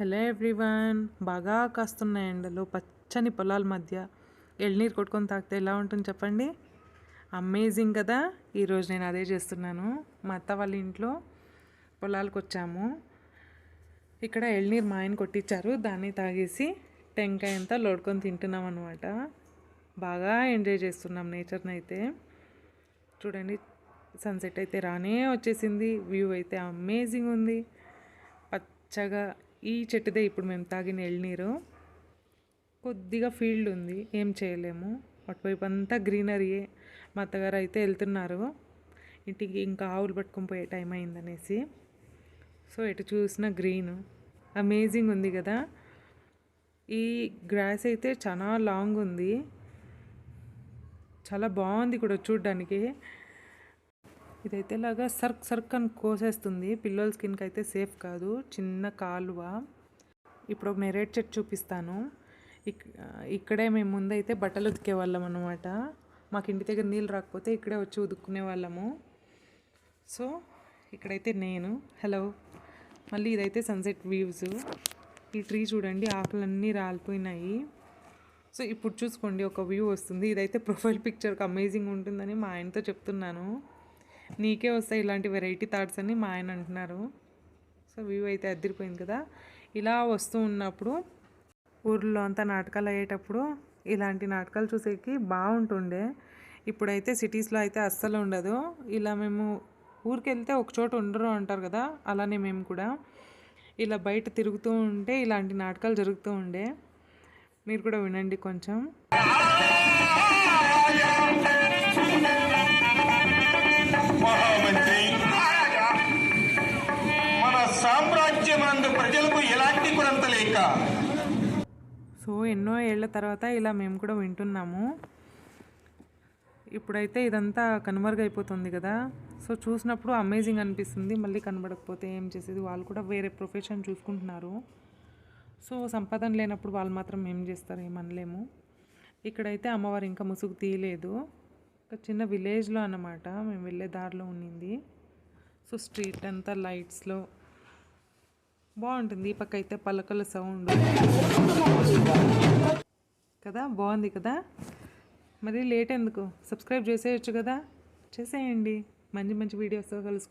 Hello everyone. బాగా కాస్తున్నాయి ఎండలు. పచ్చని పొలాల మధ్య ఎళ్ళనీరు కొట్టుకొని తాగితే ఎలా ఉంటుంది చెప్పండి? అమేజింగ్ కదా. ఈరోజు నేను అదే చేస్తున్నాను. మా అత్త వాళ్ళ ఇంట్లో పొలాలకు వచ్చాము. ఇక్కడ ఎళ్ళనీరు మా ఆయన కొట్టించారు దాన్ని తాగేసి టెంకాయ అంతా లోడుకొని తింటున్నాం అనమాట బాగా ఎంజాయ్ చేస్తున్నాం నేచర్ని అయితే. చూడండి సన్సెట్ అయితే రానే వచ్చేసింది. వ్యూ అయితే అమేజింగ్ ఉంది. పచ్చగా ఈ చెట్టుదే ఇప్పుడు మేము తాగిన ఎళ్ళనీరు. కొద్దిగా ఫీల్డ్ ఉంది ఏం చేయలేము. అటువైపు అంతా గ్రీనరీయే మా అత్తగారు అయితే వెళ్తున్నారు ఇంటికి ఇంకా ఆవులు పట్టుకొని పోయే టైం అయిందనేసి. సో ఎటు చూసిన గ్రీన్. అమేజింగ్ ఉంది కదా. ఈ గ్రాస్ అయితే చాలా లాంగ్ ఉంది. చాలా బాగుంది కూడా చూడ్డానికి. ఇదైతే లాగా సర్క్ సర్క్ అని కోసేస్తుంది. పిల్లల స్కిన్కి అయితే సేఫ్ కాదు. చిన్న కాలువ. ఇప్పుడు ఒక నెరేట్ చెట్టు చూపిస్తాను. ఇక్కడే మేము ముందైతే బట్టలు ఉతికే వాళ్ళం అనమాట మాకు ఇంటి దగ్గర నీళ్ళు రాకపోతే ఇక్కడే వచ్చి ఉదుక్కునే వాళ్ళము. సో ఇక్కడైతే నేను. హలో. మళ్ళీ ఇదైతే సన్సెట్ వ్యూస్. ఈ ట్రీ చూడండి ఆకులన్నీ రాలిపోయినాయి. సో ఇప్పుడు చూసుకోండి ఒక వ్యూ వస్తుంది. ఇదైతే ప్రొఫైల్ పిక్చర్కి అమేజింగ్ ఉంటుందని మా ఆయనతో చెప్తున్నాను. నీకే వస్తాయి ఇలాంటి వెరైటీ థాట్స్ అని మా ఆయన అంటున్నారు. సో వ్యూ అయితే అద్దరిపోయింది కదా. ఇలా వస్తూ ఉన్నప్పుడు ఊర్లో అంతా నాటకాలు అయ్యేటప్పుడు ఇలాంటి నాటకాలు చూసేకి బాగుంటుండే. ఇప్పుడైతే సిటీస్లో అయితే అస్సలు ఉండదు. ఇలా మేము ఊరికెళ్తే ఒకచోట ఒక చోట ఉండరు అంటారు కదా అలానే మేము కూడా. ఇలా బయట తిరుగుతూ ఉంటే ఇలాంటి నాటకాలు జరుగుతూ ఉండే. మీరు కూడా వినండి కొంచెం. సో ఎన్నో ఏళ్ళ తర్వాత ఇలా మేము కూడా వింటున్నాము. ఇప్పుడైతే ఇదంతా కనుమరుగైపోతుంది కదా. సో చూసినప్పుడు అమేజింగ్ అనిపిస్తుంది. మళ్ళీ కనబడకపోతే ఏం చేసేది? వాళ్ళు కూడా వేరే ప్రొఫెషన్ చూసుకుంటున్నారు. సో సంపాదన లేనప్పుడు వాళ్ళు మాత్రం ఏం చేస్తారు? ఏమనలేము. ఇక్కడైతే అమ్మవారు ఇంకా ముసుగు తీయలేదు. ఒక చిన్న విలేజ్లో అన్నమాట. మేము వెళ్ళే దారిలో ఉన్నింది. సో స్ట్రీట్ అంతా లైట్స్లో బాగుంటుంది. ఈ పక్క అయితే పలకల సౌండ్. కదా? బాగుంది కదా? మరి లేట్ ఎందుకు? సబ్స్క్రైబ్ చేసేయచ్చు కదా? చేసేయండి. మంచి మంచి వీడియోస్తో కలుసుకుంటాం.